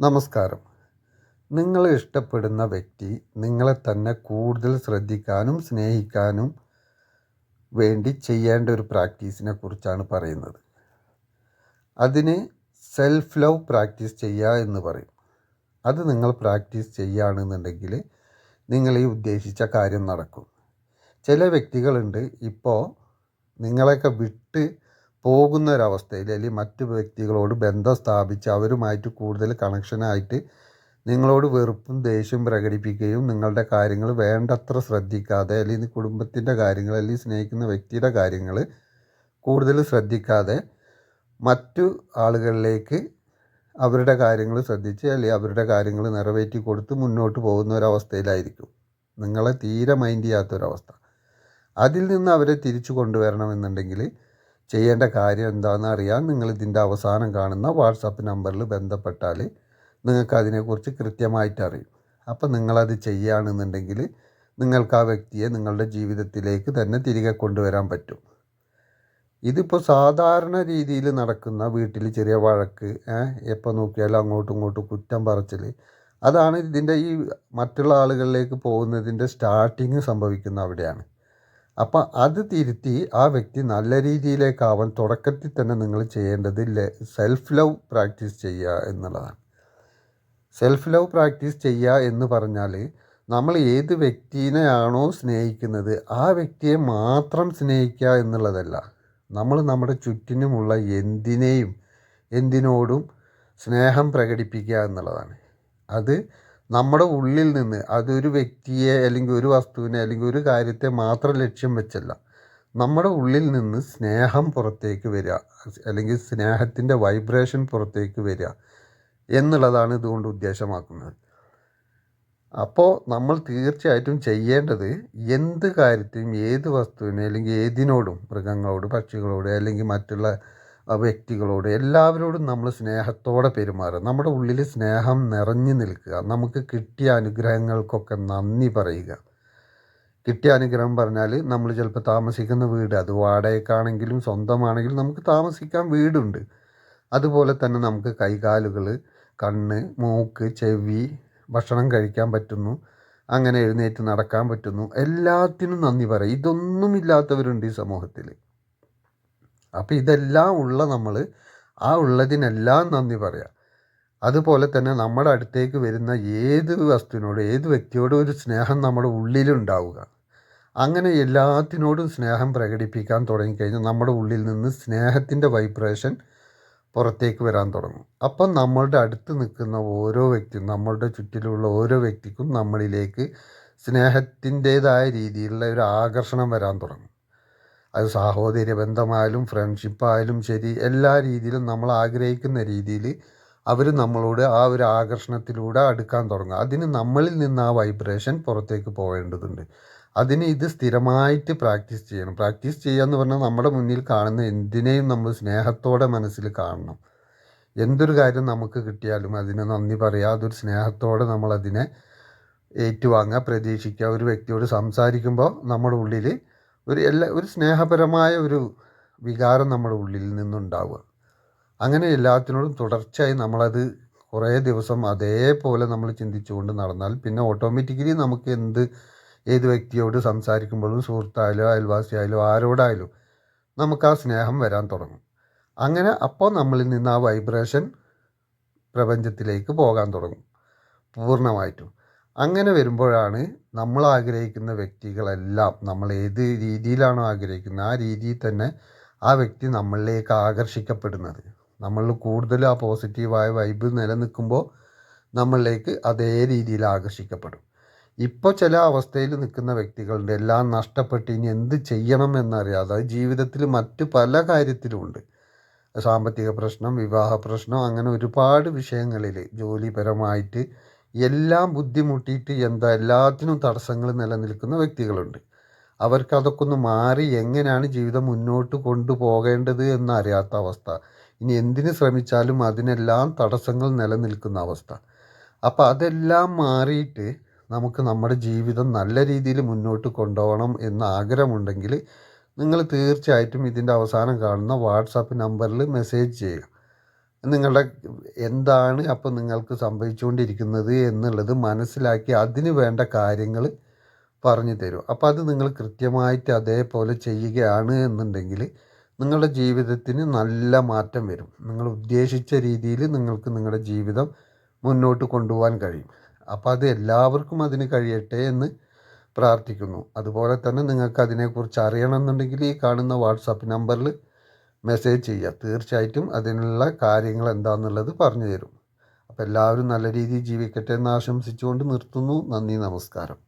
നമസ്കാരം. നിങ്ങൾ ഇഷ്ടപ്പെടുന്ന വ്യക്തി നിങ്ങളെ തന്നെ കൂടുതൽ ശ്രദ്ധിക്കാനും സ്നേഹിക്കാനും വേണ്ടി ചെയ്യേണ്ട ഒരു പ്രാക്ടീസിനെ കുറിച്ചാണ് പറയുന്നത്. അതിന് സെൽഫ് ലവ് പ്രാക്ടീസ് ചെയ്യുക എന്ന് പറയും. അത് നിങ്ങൾ പ്രാക്ടീസ് ചെയ്യുകയാണെന്നുണ്ടെങ്കിൽ നിങ്ങൾ ഈ ഉദ്ദേശിച്ച കാര്യം നടക്കും. ചില വ്യക്തികളുണ്ട് ഇപ്പോൾ നിങ്ങളെയൊക്കെ വിട്ട് പോകുന്ന ഒരവസ്ഥയിൽ അല്ലെങ്കിൽ മറ്റു വ്യക്തികളോട് ബന്ധം സ്ഥാപിച്ച് അവരുമായിട്ട് കൂടുതൽ കണക്ഷനായിട്ട് നിങ്ങളോട് വെറുപ്പും ദേഷ്യം പ്രകടിപ്പിക്കുകയും നിങ്ങളുടെ കാര്യങ്ങൾ വേണ്ടത്ര ശ്രദ്ധിക്കാതെ അല്ലെങ്കിൽ കുടുംബത്തിന്റെ കാര്യങ്ങൾ അല്ലെങ്കിൽ സ്നേഹിക്കുന്ന വ്യക്തിയുടെ കാര്യങ്ങൾ കൂടുതൽ ശ്രദ്ധിക്കാതെ മറ്റു ആളുകളിലേക്ക് അവരുടെ കാര്യങ്ങൾ ശ്രദ്ധിച്ച് അല്ലെങ്കിൽ അവരുടെ കാര്യങ്ങൾ നിറവേറ്റി കൊടുത്ത് മുന്നോട്ട് പോകുന്ന ഒരവസ്ഥയിലായിരിക്കും നിങ്ങളെ തീരെ മൈൻഡ് ചെയ്യാത്തൊരവസ്ഥ. അതിൽ നിന്ന് അവരെ തിരിച്ചു കൊണ്ടുവരണമെന്നുണ്ടെങ്കിൽ ചെയ്യേണ്ട കാര്യം എന്താണെന്ന് അറിയാൻ നിങ്ങൾ ഇതിന്റെ അവസാനം കാണുന്ന വാട്സാപ്പ് നമ്പറിൽ ബന്ധപ്പെട്ടാൽ നിങ്ങൾക്ക് അതിനെക്കുറിച്ച് കൃത്യമായിട്ട് അറിയും. അപ്പം നിങ്ങളത് ചെയ്യുകയാണെന്നുണ്ടെങ്കിൽ നിങ്ങൾക്ക് ആ വ്യക്തിയെ നിങ്ങളുടെ ജീവിതത്തിലേക്ക് തന്നെ തിരികെ കൊണ്ടുവരാൻ പറ്റും. ഇതിപ്പോൾ സാധാരണ രീതിയിൽ നടക്കുന്ന വീട്ടിൽ ചെറിയ വഴക്ക് എപ്പോൾ നോക്കിയാലും അങ്ങോട്ടും ഇങ്ങോട്ടും കുറ്റം പറച്ചിൽ അതാണ് ഇതിന്റെ ഈ മറ്റുള്ള ആളുകളിലേക്ക് പോകുന്നതിന്റെ സ്റ്റാർട്ടിങ് സംഭവിക്കുന്ന അവിടെയാണ്. അപ്പം അത് തിരുത്തി ആ വ്യക്തി നല്ല രീതിയിലേക്കാവാൻ തുടക്കത്തിൽ തന്നെ നിങ്ങൾ ചെയ്യേണ്ടത് സെൽഫ് ലവ് പ്രാക്ടീസ് ചെയ്യുക എന്നുള്ളതാണ്. സെൽഫ് ലവ് പ്രാക്ടീസ് ചെയ്യുക എന്ന് പറഞ്ഞാൽ നമ്മൾ ഏത് വ്യക്തിനെയാണോ സ്നേഹിക്കുന്നത് ആ വ്യക്തിയെ മാത്രം സ്നേഹിക്കുക എന്നുള്ളതല്ല. നമ്മൾ നമ്മുടെ ചുറ്റിനുമുള്ള എന്തിനേയും എന്തിനോടും സ്നേഹം പ്രകടിപ്പിക്കുക എന്നുള്ളതാണ്. അത് നമ്മുടെ ഉള്ളിൽ നിന്ന് അതൊരു വ്യക്തിയെ അല്ലെങ്കിൽ ഒരു വസ്തുവിനെ അല്ലെങ്കിൽ ഒരു കാര്യത്തെ മാത്രം ലക്ഷ്യം വെച്ചല്ല. നമ്മുടെ ഉള്ളിൽ നിന്ന് സ്നേഹം പുറത്തേക്ക് വരിക അല്ലെങ്കിൽ സ്നേഹത്തിന്റെ വൈബ്രേഷൻ പുറത്തേക്ക് വരിക എന്നുള്ളതാണ് ഇതുകൊണ്ട് ഉദ്ദേശമാക്കുന്നത്. അപ്പോൾ നമ്മൾ തീർച്ചയായിട്ടും ചെയ്യേണ്ടത് എന്ത് കാര്യത്തെയും ഏത് വസ്തുവിനെ അല്ലെങ്കിൽ ഏതിനോടും മൃഗങ്ങളോട് പക്ഷികളോട് അല്ലെങ്കിൽ മറ്റുള്ള വ്യക്തികളോട് എല്ലാവരോടും നമ്മൾ സ്നേഹത്തോടെ പെരുമാറുക. നമ്മുടെ ഉള്ളിൽ സ്നേഹം നിറഞ്ഞു നിൽക്കുക. നമുക്ക് കിട്ടിയ അനുഗ്രഹങ്ങൾക്കൊക്കെ നന്ദി പറയുക. കിട്ടിയ അനുഗ്രഹം പറഞ്ഞാൽ നമ്മൾ ചിലപ്പോൾ താമസിക്കുന്ന വീട് അത് വാടകയ്ക്കാണെങ്കിലും സ്വന്തമാണെങ്കിലും നമുക്ക് താമസിക്കാൻ വീടുണ്ട്. അതുപോലെ തന്നെ നമുക്ക് കൈകാലുകൾ കണ്ണ് മൂക്ക് ചെവി ഭക്ഷണം കഴിക്കാൻ പറ്റുന്നു. അങ്ങനെ എഴുന്നേറ്റ് നടക്കാൻ പറ്റുന്നു. എല്ലാത്തിനും നന്ദി പറയും ഇതൊന്നും ഇല്ലാത്തവരുണ്ട് ഈ സമൂഹത്തിൽ. അപ്പോൾ ഇതെല്ലാം ഉള്ള നമ്മൾ ആ ഉള്ളതിനെല്ലാം നന്ദി പറയാം. അതുപോലെ തന്നെ നമ്മുടെ അടുത്തേക്ക് വരുന്ന ഏത് വസ്തുവിനോടും ഏത് വ്യക്തിയോടും ഒരു സ്നേഹം നമ്മുടെ ഉള്ളിലുണ്ടാവുക. അങ്ങനെ എല്ലാത്തിനോടും സ്നേഹം പ്രകടിപ്പിക്കാൻ തുടങ്ങിക്കഴിഞ്ഞാൽ നമ്മുടെ ഉള്ളിൽ നിന്ന് സ്നേഹത്തിന്റെ വൈബ്രേഷൻ പുറത്തേക്ക് വരാൻ തുടങ്ങും. അപ്പം നമ്മളുടെ അടുത്ത് നിൽക്കുന്ന ഓരോ വ്യക്തിയും നമ്മളുടെ ചുറ്റിലുള്ള ഓരോ വ്യക്തിക്കും നമ്മളിലേക്ക് സ്നേഹത്തിന്റേതായ രീതിയിലുള്ള ഒരു ആകർഷണം വരാൻ തുടങ്ങും. അത് സാഹോദര്യ ബന്ധമായാലും ഫ്രണ്ട്ഷിപ്പായാലും ശരി എല്ലാ രീതിയിലും നമ്മൾ ആഗ്രഹിക്കുന്ന രീതിയിൽ അവർ നമ്മളോട് ആ ഒരു ആകർഷണത്തിലൂടെ അടുക്കാൻ തുടങ്ങും. അതിന് നമ്മളിൽ നിന്ന് ആ വൈബ്രേഷൻ പുറത്തേക്ക് പോകേണ്ടതുണ്ട്. അതിന് ഇത് സ്ഥിരമായിട്ട് പ്രാക്ടീസ് ചെയ്യണം. പ്രാക്ടീസ് ചെയ്യുക എന്ന് പറഞ്ഞാൽ നമ്മുടെ മുന്നിൽ കാണുന്ന എന്തിനേയും നമ്മൾ സ്നേഹത്തോടെ മനസ്സിൽ കാണണം. എന്തൊരു കാര്യം നമുക്ക് കിട്ടിയാലും അതിനെ നന്ദി പറയുക. അതൊരു സ്നേഹത്തോടെ നമ്മളതിനെ ഏറ്റുവാങ്ങുക പ്രതീക്ഷിക്കുക. ഒരു വ്യക്തിയോട് സംസാരിക്കുമ്പോൾ നമ്മുടെ ഉള്ളിൽ ഒരു എല്ലാ ഒരു സ്നേഹപരമായ ഒരു വികാരം നമ്മുടെ ഉള്ളിൽ നിന്നുണ്ടാവുക. അങ്ങനെ എല്ലാത്തിനോടും തുടർച്ചയായി നമ്മളത് കുറേ ദിവസം അതേപോലെ നമ്മൾ ചിന്തിച്ചുകൊണ്ട് നടന്നാൽ പിന്നെ ഓട്ടോമാറ്റിക്കലി നമുക്ക് എന്ത് ഏത് വ്യക്തിയോട് സംസാരിക്കുമ്പോഴും സുഹൃത്തായാലും അയൽവാസിയായാലും ആരോടായാലും നമുക്ക് ആ സ്നേഹം വരാൻ തുടങ്ങും. അങ്ങനെ അപ്പോൾ നമ്മളിൽ നിന്ന് ആ വൈബ്രേഷൻ പ്രപഞ്ചത്തിലേക്ക് പോകാൻ തുടങ്ങും. പൂർണമായിട്ടും. അങ്ങനെ വരുമ്പോഴാണ് നമ്മൾ ആഗ്രഹിക്കുന്ന വ്യക്തികളെല്ലാം നമ്മൾ ഏത് രീതിയിലാണോ ആഗ്രഹിക്കുന്നത് ആ രീതിയിൽ തന്നെ ആ വ്യക്തി നമ്മളിലേക്ക് ആകർഷിക്കപ്പെടുന്നത്. നമ്മൾ കൂടുതൽ ആ പോസിറ്റീവായ വൈബ് നിലനിൽക്കുമ്പോൾ നമ്മളിലേക്ക് അതേ രീതിയിൽ ആകർഷിക്കപ്പെടും. ഇപ്പോൾ ചില അവസ്ഥയിൽ നിൽക്കുന്ന വ്യക്തികളുടെ എല്ലാം നഷ്ടപ്പെട്ട് ഇനി എന്ത് ചെയ്യണം എന്നറിയാതെ ജീവിതത്തിൽ മറ്റ് പല കാര്യത്തിലുമുണ്ട് സാമ്പത്തിക പ്രശ്നം വിവാഹ പ്രശ്നം അങ്ങനെ ഒരുപാട് വിഷയങ്ങളിൽ ജോലിപരമായിട്ട് എല്ലാം ബുദ്ധിമുട്ടിയിട്ട് എന്താ എല്ലാത്തിനും തടസ്സങ്ങൾ നിലനിൽക്കുന്ന വ്യക്തികളുണ്ട്. അവർക്ക് അതൊക്കെ ഒന്ന് മാറി എങ്ങനെയാണ് ജീവിതം മുന്നോട്ട് കൊണ്ടുപോകേണ്ടത് എന്നറിയാത്ത അവസ്ഥ. ഇനി എന്തിന് ശ്രമിച്ചാലും അതിനെല്ലാം തടസ്സങ്ങൾ നിലനിൽക്കുന്ന അവസ്ഥ. അപ്പോൾ അതെല്ലാം മാറിയിട്ട് നമുക്ക് നമ്മുടെ ജീവിതം നല്ല രീതിയിൽ മുന്നോട്ട് കൊണ്ടുപോകണം എന്ന ആഗ്രഹമുണ്ടെങ്കിൽ നിങ്ങൾ തീർച്ചയായിട്ടും ഇതിന്റെ അവസാനം കാണുന്ന വാട്സാപ്പ് നമ്പറിൽ മെസ്സേജ് ചെയ്യുക. നിങ്ങളുടെ എന്താണ് അപ്പോൾ നിങ്ങൾക്ക് സംഭവിച്ചുകൊണ്ടിരിക്കുന്നത് എന്നുള്ളത് മനസ്സിലാക്കി അതിന് വേണ്ട കാര്യങ്ങൾ പറഞ്ഞു തരും. അപ്പോൾ അത് നിങ്ങൾ കൃത്യമായിട്ട് അതേപോലെ ചെയ്യുകയാണ് എന്നുണ്ടെങ്കിൽ നിങ്ങളുടെ ജീവിതത്തിന് നല്ല മാറ്റം വരും. നിങ്ങൾ ഉദ്ദേശിച്ച രീതിയിൽ നിങ്ങൾക്ക് നിങ്ങളുടെ ജീവിതം മുന്നോട്ട് കൊണ്ടുപോകാൻ കഴിയും. അപ്പോൾ അത് എല്ലാവർക്കും അതിന് കഴിയട്ടെ എന്ന് പ്രാർത്ഥിക്കുന്നു. അതുപോലെ തന്നെ നിങ്ങൾക്ക് അതിനെക്കുറിച്ച് അറിയണമെന്നുണ്ടെങ്കിൽ ഈ കാണുന്ന വാട്സാപ്പ് നമ്പറിൽ മെസ്സേജ് ചെയ്യുക. തീർച്ചയായിട്ടും അതിനുള്ള കാര്യങ്ങൾ എന്താണെന്നുള്ളത് പറഞ്ഞു തരും അപ്പോൾ എല്ലാവരും നല്ല രീതിയിൽ ജീവിക്കട്ടെ എന്ന് ആശംസിച്ചുകൊണ്ട് നിർത്തുന്നു. നന്ദി നമസ്കാരം.